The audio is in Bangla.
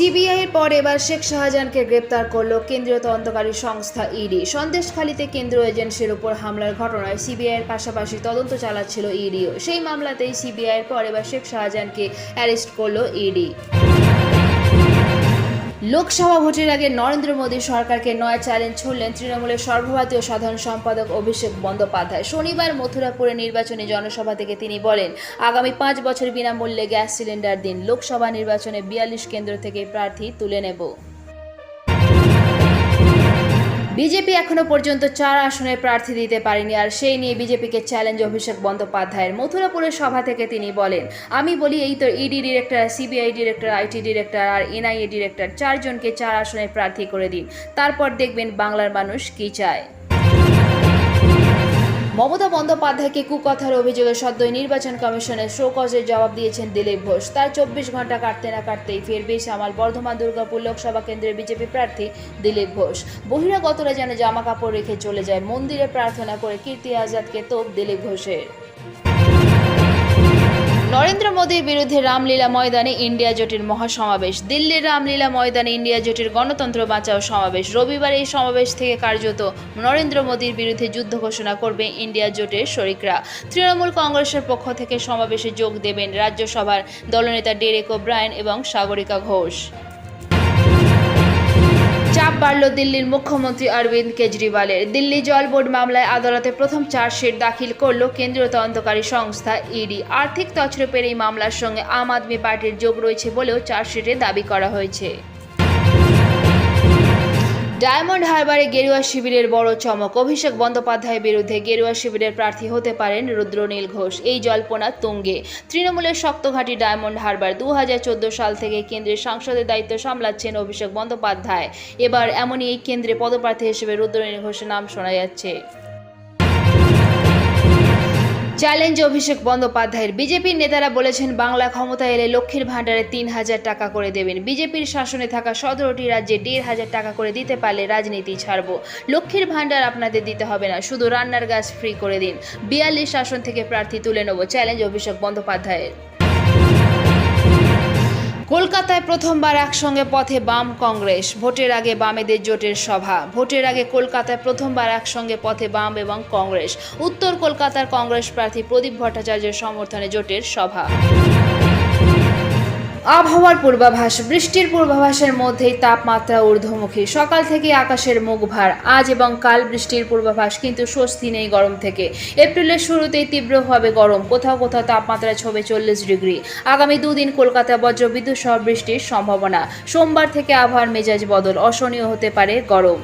সিবিআই এর পর এবার শেখ শাহজাহানকে গ্রেপ্তার করল কেন্দ্রীয় তদন্তকারী সংস্থা ইডি। সন্দেশখালীতে কেন্দ্রীয় এজেন্সির উপর হামলার ঘটনায় সিবিআই এর পাশাপাশি তদন্ত চালাচ্ছিল ইডিও। সেই মামলাতেই সিবিআই এর পর এবার শেখ শাহজাহানকে অ্যারেস্ট করল ইডি। লোকসভা ভোটের আগে নরেন্দ্র মোদী সরকারকে নয়া চ্যালেঞ্জ ছুড়লেন তৃণমূলের সর্বভারতীয় সাধারণ সম্পাদক অভিষেক বন্দ্যোপাধ্যায়। শনিবার মথুরাপুরে নির্বাচনী জনসভা থেকে তিনি বলেন, আগামী পাঁচ বছর বিনামূল্যে গ্যাস সিলিন্ডার দিন। লোকসভা নির্বাচনে বিয়াল্লিশ কেন্দ্র থেকে প্রার্থী তুলে নেব। বিজেপি এখনও পর্যন্ত চার আসনে প্রার্থী দিতে পারেনি, আর সেই নিয়ে বিজেপিকে চ্যালেঞ্জ অভিষেক বন্দ্যোপাধ্যায়ের। মথুরাপুরের সভা থেকে তিনি বলেন, আমি বলি এই তো ED director CBI director IT director R NIA director চারজনকে চার আসনে প্রার্থী করে দিন। তারপর দেখবেন বাংলার মানুষ কী চায়। মমতা বন্দ্যোপাধ্যায়কে কুকথার অভিযোগে সদ্যই নির্বাচন কমিশনের শোকজের জবাব দিয়েছেন দিলীপ ঘোষ। তার চব্বিশ ঘণ্টা কাটতে না কাটতেই ফের সামাল বর্ধমান, দুর্গাপুর লোকসভা কেন্দ্রের বিজেপি প্রার্থী দিলীপ ঘোষ। বহিরাগতরা যেন জামা কাপড় রেখে চলে যায়, মন্দিরে প্রার্থনা করে কীর্তি আজাদকে তোপ দিলীপ ঘোষের। নরেন্দ্র মোদীর বিরুদ্ধে রামলীলা ময়দানে ইন্ডিয়া জোটের মহাসমাবেশ। দিল্লির রামলীলা ময়দানে ইন্ডিয়া জোটের গণতন্ত্র বাঁচাও সমাবেশ। রবিবার এই সমাবেশ থেকে কার্যত নরেন্দ্র মোদীর বিরুদ্ধে যুদ্ধ ঘোষণা করবে ইন্ডিয়া জোটের শরিকরা। তৃণমূল কংগ্রেসের পক্ষ থেকে সমাবেশে যোগ দেবেন রাজ্যসভার দলনেতা ডেরেক ও ওব্রায়ন এবং সাগরিকা ঘোষ। বাড়ল দিল্লির মুখ্যমন্ত্রী অরবিন্দ কেজরিওয়ালের। দিল্লি জল বোর্ড মামলায় আদালতে প্রথম চার্জশিট দাখিল করল কেন্দ্রীয় তদন্তকারী সংস্থা ইডি। আর্থিক তছরূপের এই মামলার সঙ্গে আম আদমি পার্টির যোগ রয়েছে বলেও চার্জশিটে দাবি করা হয়েছে। ডায়মন্ড হারবারে গেরুয়া শিবিরের বড় চমক। অভিষেক বন্দ্যোপাধ্যায়ের বিরুদ্ধে গেরুয়া শিবিরের প্রার্থী হতে পারেন রুদ্রনীল ঘোষ। এই জল্পনা তুঙ্গে। তৃণমূলের শক্তঘাটি ডায়মন্ড হারবার দু হাজার চোদ্দ সাল থেকে কেন্দ্রের সাংসদের দায়িত্ব সামলাচ্ছেন অভিষেক বন্দ্যোপাধ্যায়। এবার এমনই এই কেন্দ্রে পদপ্রার্থী হিসেবে রুদ্রনীল ঘোষের নাম শোনা যাচ্ছে। চ্যালেঞ্জ অভিষেক বন্দ্যোপাধ্যায়ের। বিজেপির নেতারা বলেছেন, বাংলা ক্ষমতা এলে লক্ষ্মীর ভাণ্ডারে তিন হাজার টাকা করে দেবেন। বিজেপির শাসনে থাকা সতেরোটি রাজ্যে দেড় হাজার টাকা করে দিতে পারলে রাজনীতি ছাড়ব। লক্ষ্মীর ভাণ্ডার আপনাদের দিতে হবে না, শুধু রান্নার গাছ ফ্রি করে দিন। বিয়াল্লিশ শাসন থেকে প্রার্থী তুলে নেব। চ্যালেঞ্জ অভিষেক বন্দ্যোপাধ্যায়ের। কলকাতায় প্রথমবার একসঙ্গে পথে বাম কংগ্রেস। ভোটের আগে বামেদের জোটের সভা। ভোটের আগে কলকাতায় প্রথমবার একসঙ্গে পথে বাম এবং কংগ্রেস। উত্তর কলকাতার কংগ্রেস প্রার্থী প্রদীপ ভট্টাচার্যের সমর্থনে জোটের সভা। আবহাওয়ার পূর্বাভাস, বৃষ্টির পূর্বাভাসের মধ্যেই তাপমাত্রা ঊর্ধ্বমুখী। সকাল থেকে আকাশের মুখ ভার, আজ এবং কাল বৃষ্টির পূর্বাভাস, কিন্তু স্বস্তি নেই গরম থেকে। এপ্রিলের শুরুতেই তীব্র হবে গরম, কোথাও কোথাও তাপমাত্রা ছবে চল্লিশ ডিগ্রি। আগামী দুদিন কলকাতা বজ্রবিদ্যুৎ সহ বৃষ্টির সম্ভাবনা। সোমবার থেকে আবহাওয়ার মেজাজ বদল, অসহনীয় হতে পারে গরম।